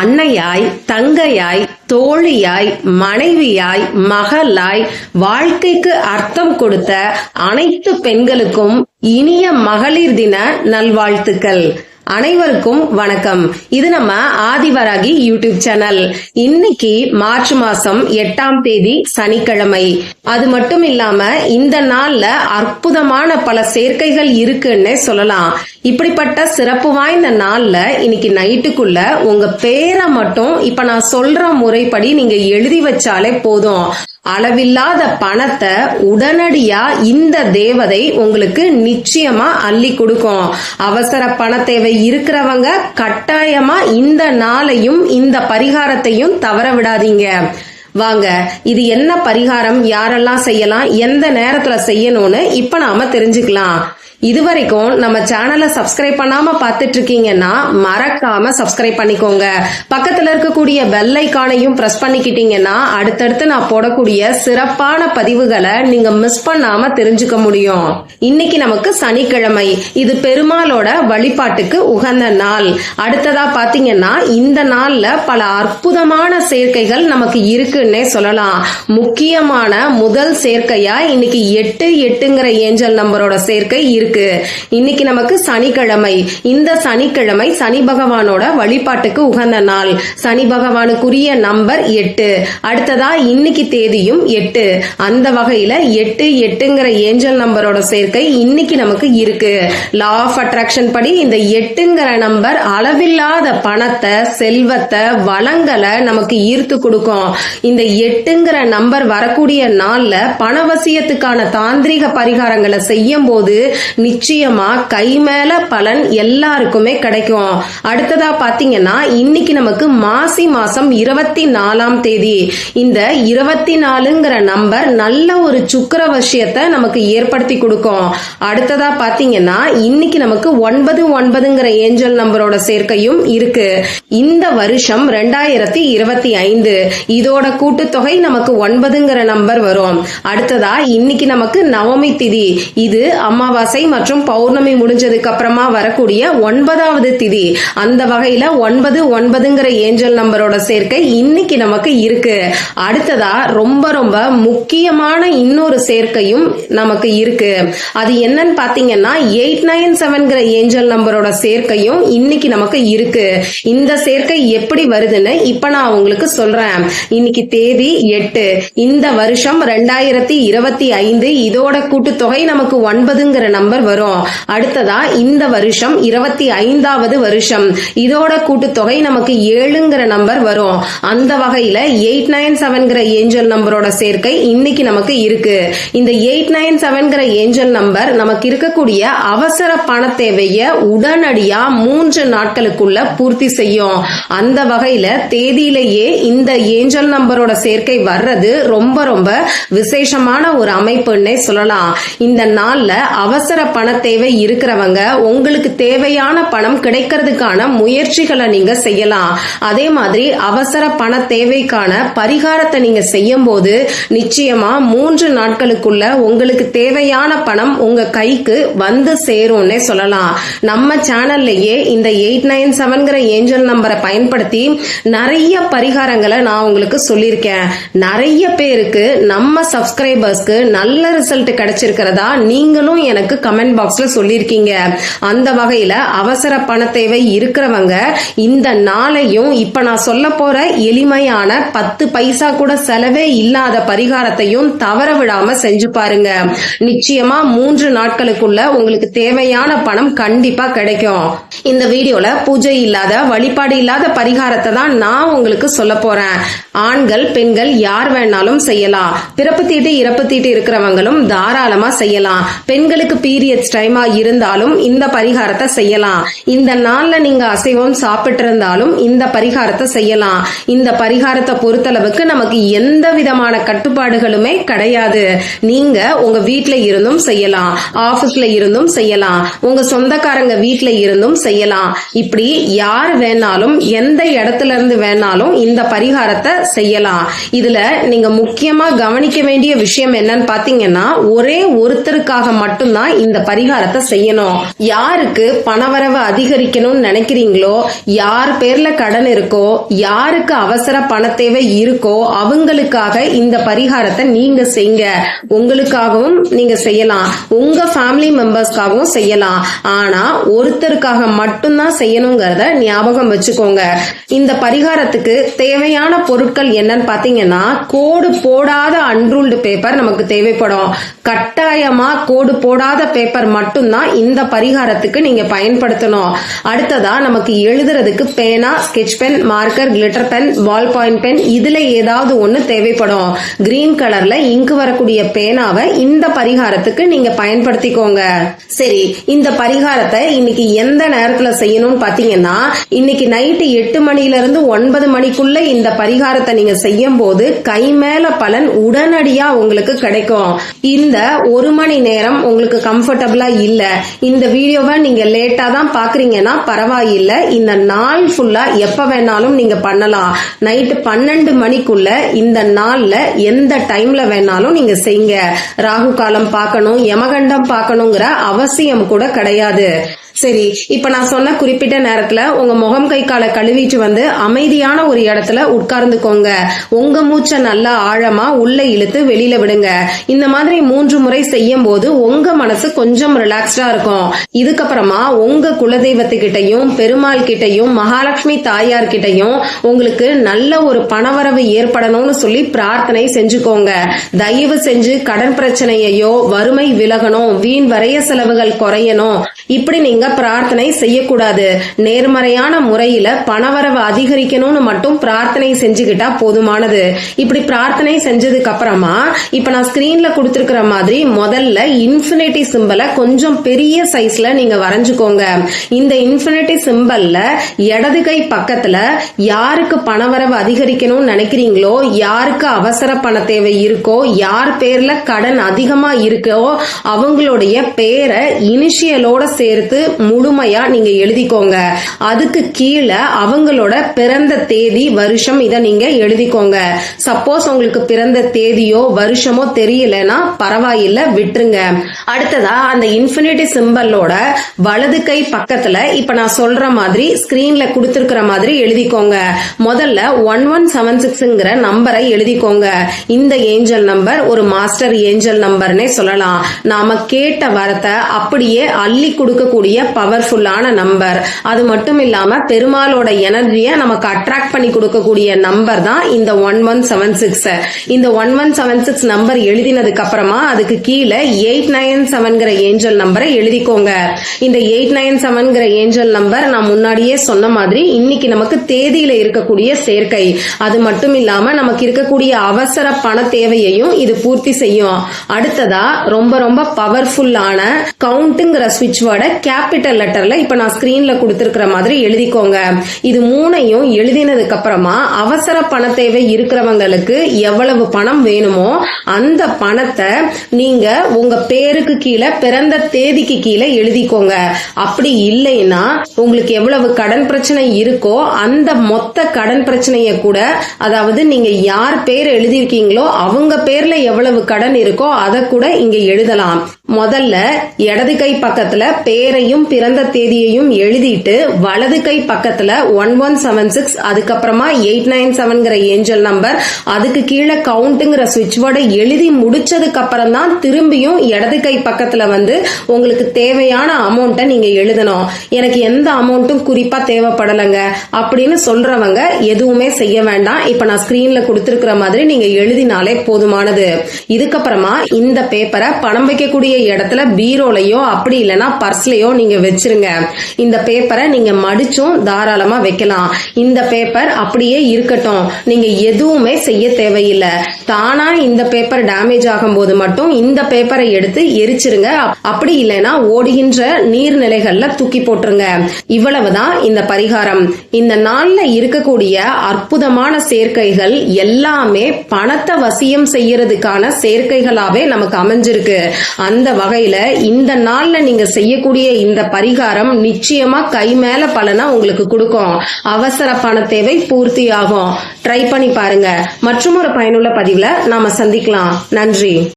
அன்னையாய் தங்கையாய் தோழியாய் மனைவியாய் மகளாய் வாழ்க்கைக்கு அர்த்தம் கொடுத்த அனைத்து பெண்களுக்கும் இனிய மகளிர் தின நல்வாழ்த்துக்கள். அனைவருக்கும் வணக்கம். இது நம்ம ஆதிவராகி யூடியூப் சேனல். இன்னைக்கு மார்ச் மாசம் எட்டாம் தேதி சனிக்கிழமை. அது மட்டும் இல்லாம இந்த நாள்ல அற்புதமான பல சேர்க்கைகள் இருக்குன்னு சொல்லலாம். இப்படிப்பட்ட சிறப்பு வாய்ந்த நாள்ல இன்னைக்கு நைட்டுக்குள்ள உங்க பேரை மட்டும் இப்ப நான் சொல்ற முறைப்படி நீங்க எழுதி வச்சாலே போதும். அளவில்லாத பணத்தை உடனடியா இந்த தேவதை உங்களுக்கு நிச்சயமா அள்ளி கொடுக்கும். அவசர பண தேவை இருக்கிறவங்க கட்டாயமா இந்த நாளையும் இந்த பரிகாரத்தையும் தவற விடாதீங்க. வாங்க இது என்ன பரிகாரம்? யாரெல்லாம் செய்யலாம்? எந்த நேரத்துல செய்யணும்னு இப்ப நாம தெரிஞ்சுக்கலாம். இதுவரைக்கும் நம்ம சேனலை சப்ஸ்கிரைப் பண்ணாம பார்த்துட்டு இருக்கீங்கன்னா மறக்காம சப்ஸ்கிரைப் பண்ணிக்கோங்க. பக்கத்துல இருக்கக்கூடிய பெல் ஐக்கானையும் பிரஸ் பண்ணிக்கிட்டீங்கன்னா அடுத்தடுத்து நான் போடக்கூடிய சிறப்பான பதிவுகளை நீங்க மிஸ் பண்ணாம தெரிஞ்சுக்க முடியும். இன்னைக்கு நமக்கு சனிக்கிழமை. இது பெருமாளோட வழிபாட்டுக்கு உகந்த நாள். அடுத்ததா பாத்தீங்கன்னா இந்த நாள்ல பல அற்புதமான சேர்க்கைகள் நமக்கு இருக்குன்னே சொல்லலாம். முக்கியமான முதல் சேர்க்கையா இன்னைக்கு எட்டு எட்டுங்கிற ஏஞ்சல் நம்பரோட சேர்க்கை இருக்கு. இன்னைக்கு நமக்கு சனிக்கிழமை. இந்த சனிக்கிழமை சனி பகவானோட வழிபாட்டுக்கு உகந்த நாள். சனி பகவானுக்குரிய நம்பர் எட்டு. அடுத்ததா இன்னைக்கு தேதியும் எட்டு. அந்த வகையில எட்டு எட்டுங்கிற ஏஞ்சல் நம்பரோட சேர்க்கை இன்னைக்கு நமக்கு இருக்கு. லா ஆஃப் அட்ராக்ஷன் படி இந்த எட்டுங்கிற நம்பர் அளவில்லாத பணத்தை செல்வத்தை வளங்களை நமக்கு ஈர்த்து கொடுக்கும். இந்த எட்டுங்கிற நம்பர் வரக்கூடிய நாள்ல பணவசியத்துக்கான தாந்திரிக பரிகாரங்களை செய்யும் போது நிச்சயமா கை மேல பலன் எல்லாருக்குமே கிடைக்கும். அடுத்ததா பாத்தீங்கன்னா இன்னைக்கு நமக்கு மாசி மாசம் இருபத்தி நாலாம் தேதி. இந்த இருபத்தி நாலுங்கிற நம்பர் நல்ல ஒரு சுக்கரவசியத்தை நமக்கு ஏற்படுத்தி கொடுக்கும். அடுத்ததா பாத்தீங்கன்னா இன்னைக்கு நமக்கு ஒன்பது ஒன்பதுங்கிற ஏஞ்சல் நம்பரோட சேர்க்கையும் இருக்கு. இந்த வருஷம் ரெண்டாயிரத்தி இருபத்தி ஐந்து. இதோட கூட்டுத்தொகை நமக்கு ஒன்பதுங்கிற நம்பர் வரும். அடுத்ததா இன்னைக்கு நமக்கு நவமி திதி. இது அமாவாசை மற்றும் பௌர்ணமி முடிஞ்சதுக்கு அப்புறமா வரக்கூடிய ஒன்பதாவது திதி. அந்த வகையில ஒன்பது ஒன்பதுங்கிற ஏஞ்சல் நம்பரோட சேர்க்கை இன்னைக்கு நமக்கு இருக்கு. அடுத்ததா ரொம்ப ரொம்ப முக்கியமான இன்னொரு சேர்க்கையும் நமக்கு இருக்கு. அது என்னன்னு பாத்தீங்கன்னா எயிட் நைன் செவன்கிற ஏஞ்சல் நம்பரோட சேர்க்கையும் இன்னைக்கு நமக்கு இருக்கு. இந்த சேர்க்கை எப்படி வருதுன்னு இப்ப நான் உங்களுக்கு சொல்றேன். இன்னைக்கு தேதி எட்டு. இந்த வருஷம் ரெண்டாயிரத்தி இருபத்தி ஐந்து. இதோட கூட்டுத்தொகை நமக்கு ஒன்பதுங்கிற நம்பர் வரும். அடுத்ததா இந்த வருஷம் இருபத்தி ஐந்தாவது வருஷம். இதோட கூட்டுத்தொகை நமக்கு ஏழுங்கிற நம்பர் வரும். அந்த வகையில எயிட் நைன் செவன்கிற ஏஞ்சல் நம்பரோட சேர்க்கை இன்னைக்கு நமக்கு இருக்கு. இந்த எயிட் நைன் செவன்கிற ஏஞ்சல் நம்பர் நமக்கு இருக்கக்கூடிய அவசர பண தேவைய உடனடியா மூன்று நாட்களுக்குள்ள பூர்த்தி செய்யும். அந்த வகையில தேதியிலேயே இந்த ஏஞ்சல் நம்பரோட சேர்க்கை வர்றது ரொம்ப ரொம்ப விசேஷமான ஒரு அமைப்புன்னே சொல்லலாம். இந்த நாள்ல அவசர பண தேவை இருக்கிறவங்க உங்களுக்கு தேவையான பணம் கிடைக்கிறதுக்கான முயற்சிகளை நீங்க செய்யலாம். அதே மாதிரி அவசர பண தேவைக்கான பரிகாரத்தை நீங்க செய்யும் போது நிச்சயமா மூன்று நாட்களுக்குள்ள உங்களுக்கு தேவையான பணம் உங்க கைக்கு வந்து சேரும்னே சொல்லலாம். நம்ம சேனல்லையே இந்த எயிட் நைன் செவன்கிற ஏஞ்சல் நம்பரை பயன்படுத்தி நிறைய பரிகாரங்களை நான் உங்களுக்கு சொல்லியிருக்கேன். நிறைய பேருக்கு நம்ம சப்ஸ்கிரைபர்ஸ்க்கு நல்ல ரிசல்ட் கிடைச்சிருக்கிறதா நீங்களும் எனக்கு கமெண்ட் பாக்ஸ்ல சொல்லியிருக்கீங்க. அந்த வகையில அவசர பண தேவை இருக்கிறவங்க இந்த நாளையும் இப்ப நான் சொல்ல போற எளிமையான பத்து பைசா கூட செலவே இல்லாத பரிகாரத்தையும் தவற விடாம செஞ்சு பாருங்க. நிச்சயமா மூன்று நாட்களுக்குள்ள உங்களுக்கு தேவையான பணம் கண்டிப்பா கிடைக்கும். இந்த வீடியோல பூஜை இல்லாத வழிபாடு இல்லாத பரிகாரத்தை தான் நான் உங்களுக்கு சொல்ல போறேன். ஆண்கள் பெண்கள் யார் வேணாலும் செய்யலாம். பிறப்பு தீட்டு இறப்பு தீட்டு இருக்கிறவங்களும் தாராளமா செய்யலாம். பெண்களுக்கு பீரியட்ஸ் டைமா இருந்தாலும் இந்த பரிகாரத்தை செய்யலாம். இந்த நாள்ல நீங்க அசைவம் சாப்பிட்டு இருந்தாலும் இந்த பரிகாரத்தை செய்யலாம். இந்த பரிகாரத்தை பொறுத்தளவுக்கு நமக்கு எந்த விதமான கட்டுப்பாடுகளுமே கிடையாது. நீங்க உங்க வீட்ல இருந்தும் செய்யலாம். ஆபீஸ்ல இருந்தும் செய்யலாம். உங்க சொந்தக்காரங்க வீட்ல இருந்தும் செய்யலாம். இப்படி யார் வேணாலும் எந்த இடத்துல இருந்து வேணாலும் இந்த பரிகாரத்தை செய்யலாம். இதுல நீங்க முக்கியமா கவனிக்க வேண்டிய விஷயம் என்னன்னு பாத்தீங்கன்னா ஒரே ஒருத்தருக்காக மட்டும்தான் இந்த இந்த பரிகாரத்தை செய்யணும். யாருக்கு பணவரவு அதிகரிக்கணும்னு நினைக்கிறீங்களோ யார் பேர்ல கடன் இருக்கோ யாருக்கு அவசர பண தேவை இருக்கோ அவங்களுக்காக இந்த பரிகாரத்தை நீங்க செய்யுங்க உங்களுக்காகவும் நீங்க செய்யலாம். உங்க ஃபேமிலி மெம்பர்ஸ்க்காகவும் செய்யலாம். ஆனா ஒருத்தருக்காக மட்டும்தான் செய்யணுங்கிறத ஞாபகம் வச்சுக்கோங்க. இந்த பரிகாரத்துக்கு தேவையான பொருட்கள் என்னன்னு பாத்தீங்கன்னா கோடு போடாத அன்ரூல்டு பேப்பர் நமக்கு தேவைப்படும். கட்டாயமா கோடு போடாத பேப்பர் மட்டும்தான் இந்த பரிகாரத்துக்கு நீங்க பயன்படுத்தணும். அடுத்ததா நமக்கு எழுதுறதுக்கு பேனா sketch pen marker glitter pen ball point pen இதுல ஏதாவது ஒண்ணு தேவைப்படும். கிரீன் கலர்ல இங்கு வரக்கூடிய பேனாவை இந்த பரிகாரத்துக்கு நீங்க பயன்படுத்திக்கோங்க. சரி இந்த பரிகாரத்தை இன்னைக்கு எந்த நேரத்துல செய்யணும்னு பாத்தீங்கன்னா இன்னைக்கு நைட்டு எட்டு மணில இருந்து ஒன்பது மணிக்குள்ள இந்த பரிகாரத்தை நீங்க செய்யும் போது கை மேல பலன் உடனடியா உங்களுக்கு கிடைக்கும். இந்த ஒரு மணி நேரம் உங்களுக்கு கம்ஃபர்டபுளா இல்ல. இந்த வீடியோவை நீங்க லேட்டா தான் பாக்குறீங்கன்னா பரவாயில்ல. இந்த நாள் ஃபுல்லா எப்ப வேணாலும் நீங்க பண்ணலாம். நைட்டு பன்னெண்டு மணிக்குள்ள இந்த நாள்ல எந்த டைம்ல வேணாலும் நீங்க செய்யுங்க. ராகு காலம் பார்க்கணும் யமகண்டம் பார்க்கணுங்கிற அவசியம் கூட கிடையாது. சரி இப்ப நான் சொன்ன குறிப்பிட்ட நேரத்துல உங்க முகம் கை காலை கழுவிட்டு வந்து அமைதியான ஒரு இடத்துல உட்கார்ந்துக்கோங்க. உங்க மூச்சை நல்லா ஆழமா உள்ள இழுத்து வெளியில விடுங்க. இந்த மாதிரி மூன்று முறை செய்யும் போது உங்க மனசு கொஞ்சம் ரிலாக்ஸ்டா இருக்கும். இதுக்கப்புறமா உங்க குலதெய்வத்துக்கிட்டையும் பெருமாள் கிட்டையும் மகாலட்சுமி தாயார் கிட்டையும் உங்களுக்கு நல்ல ஒரு பணவரவு ஏற்படணும்னு சொல்லி பிரார்த்தனை செஞ்சுக்கோங்க. தயவு செஞ்சு கடன் பிரச்சனையையோ வறுமை விலகணும். வீண் வரைய செலவுகள் குறையணும். இப்படி நீங்க பிரார்த்தனை செய்யக்கூடாது. நேர்மறையான முறையில பணவரவு அதிகரிக்கணும்னு மட்டும் பிரார்த்தனை செஞ்சுக்கிட்டா போதுமானது. இப்படி பிரார்த்தனை செஞ்சதுக்கு அப்புறமா இப்ப நான் ஸ்கிரீன்ல கொடுத்துருக்கிற மாதிரி முதல்ல இன்ஃபினிட்டி சிம்பலை கொஞ்சம் பெரிய சைஸ்ல நீங்க வரைஞ்சுக்கோங்க. இந்த இன்ஃபினிட்டி சிம்பல்ல இடது கை பக்கத்துல யாருக்கு பணவரவு அதிகரிக்கணும்னு நினைக்கிறீங்களோ யாருக்கு அவசர பண தேவை இருக்கோ யார் பேர்ல கடன் அதிகமா இருக்கோ அவங்களுடைய பேரை இனிஷியலோட சேர்த்து முழுமையா நீங்க எழுதிக்கோங்க. அதுக்கு கீழே அவங்களோட பிறந்த தேதி வருஷம் இதை நீங்க எழுதிக்கோங்க. சப்போஸ் உங்களுக்கு பிறந்த தேதியோ வருஷமோ தெரியலனா பரவாயில்ல விட்டுருங்க. அடுத்ததா அந்த இன்ஃபினிட்டி சிம்பலோட வலது கை பக்கத்துல இப்ப நான் சொல்ற மாதிரி ஸ்கிரீன்ல கொடுத்துருக்கிற மாதிரி எழுதிக்கோங்க. முதல்ல ஒன் ஒன் செவன் சிக்ஸ்ங்கிற நம்பரை எழுதிக்கோங்க. இந்த ஏஞ்சல் நம்பர் ஒரு மாஸ்டர் ஏஞ்சல் நம்பர்னே சொல்லலாம். நாம கேட்ட வரத்தை அப்படியே அள்ளி கொடுக்கக்கூடிய பவர்ஃபுல்லான நம்பர் அது மட்டும் இல்லாம பெருமாளோட எனர்ஜியை நமக்கு அட்ராக்ட் பண்ணி கொடுக்கக்கூடிய நம்பர் தான் இந்த ஒன் ஒன் செவன் சிக்ஸ் இந்த one one seven six number எழுதினதுக்கு அப்புறமா அதுக்கு கீழே எயிட் நைன் செவன்கிற ஏஞ்சல் நம்பரை எழுதிக்கோங்க. இந்த எயிட் நைன் செவன்கிற ஏஞ்சல் நம்பர் நான் முன்னாடியே சொன்ன மாதிரி இன்னைக்கு நமக்கு தேதியில இருக்கக்கூடிய சேர்க்கை. அது மட்டும் இல்லாம நமக்கு இருக்கக்கூடிய அவசர பண தேவையையும் இது பூர்த்தி செய்யும். அடுத்ததா ரொம்ப ரொம்ப பவர்ஃபுல்லான கவுண்ட்டுங்கிற சுவிட்ச் வேர்டை கேபிட்டல் லெட்டர்ல இப்ப நான் ஸ்கிரீன்ல கொடுத்திருக்கிற மாதிரி எழுதிக்கோங்க. இது மூணையும் எழுதினதுக்கு அப்புறமா அவசர பண தேவை இருக்கிறவங்களுக்கு எவ்வளவு பணம் வேணுமோ அந்த பணத்தை நீங்க உங்க பேருக்கு கீழே பிறந்த தேதிக்கு கீழே எழுதிக்கோங்க. அப்படி இல்லைன்னா உங்களுக்கு எவ்வளவு கடன் பிரச்சனை இருக்கோ அந்த மொத்த கடன் பிரச்சனைய கூட அதாவது நீங்க யார் பேர் எழுதியிருக்கீங்களோ அவங்க பேர்ல எவ்வளவு கடன் இருக்கோ அதை கூட இங்க எழுதலாம். முதல்ல இடது கை பக்கத்துல பேரையும் பிறந்த தேதியையும் எழுதிட்டு வலது கை பக்கத்துல ஒன் ஒன் செவன் சிக்ஸ் அதுக்கப்புறமா எயிட் நைன் செவன்கிற ஏஞ்சல் நம்பர் அதுக்கு கீழே கவுண்ட்டுங்கிற சுவிட்ச் போர்டை எழுதி முடிச்சதுக்கு அப்புறம் தான் திரும்பியும் இடது கை பக்கத்துல வந்து உங்களுக்கு தேவையான அமௌண்ட்டை நீங்க எழுதணும். எனக்கு எந்த அமௌண்ட்டும் குறிப்பா தேவைப்படலைங்க அப்படின்னு சொல்றவங்க எதுவுமே செய்ய வேண்டாம். இப்ப நான் ஸ்கிரீன்ல கொடுத்துருக்கிற மாதிரி நீங்க எழுதினாலே போதுமானது. இதுக்கப்புறமா இந்த பேப்பரை பணம் வைக்கக்கூடிய இடத்துல பீரோலையோ அப்படி இல்லைன்னா பர்ஸ்லயோ நீங்க வச்சிருங்க. இந்த பேப்பரை நீங்க மடிச்சும் தாராளமா வைக்கலாம். இந்த பேப்பர் அப்படியே இருக்கட்டும். நீங்க எதுவுமே செய்ய தேவையில்லை. தானா இந்த பேப்பர் டேமேஜ் ஆகும் போது மட்டும் இந்த பேப்பரை எடுத்து எரிச்சிருங்க. அப்படி இல்லைன்னா ஓடுகின்ற நீர்நிலைகள்ல தூக்கி போட்டுருங்க. இவ்வளவுதான் இந்த பரிகாரம். இந்த நாள்ல இருக்கக்கூடிய அற்புதமான சேர்க்கைகள் எல்லாமே பணத்தை வசியம் செய்யறதுக்கான சேர்க்கைகளாவே நமக்கு அமைஞ்சிருக்கு. அந்த வகையில இந்த நாள்ல நீங்க செய்யக்கூடிய இந்த பரிகாரம் நிச்சயமா கை மேல பலனா உங்களுக்கு கொடுக்கும். அவசர பண தேவை பூர்த்தி ஆகும் ட்ரை பண்ணி பாருங்க. மற்றும் ஒரு பயனுள்ள பதிவுல நாம சந்திக்கலாம். நன்றி.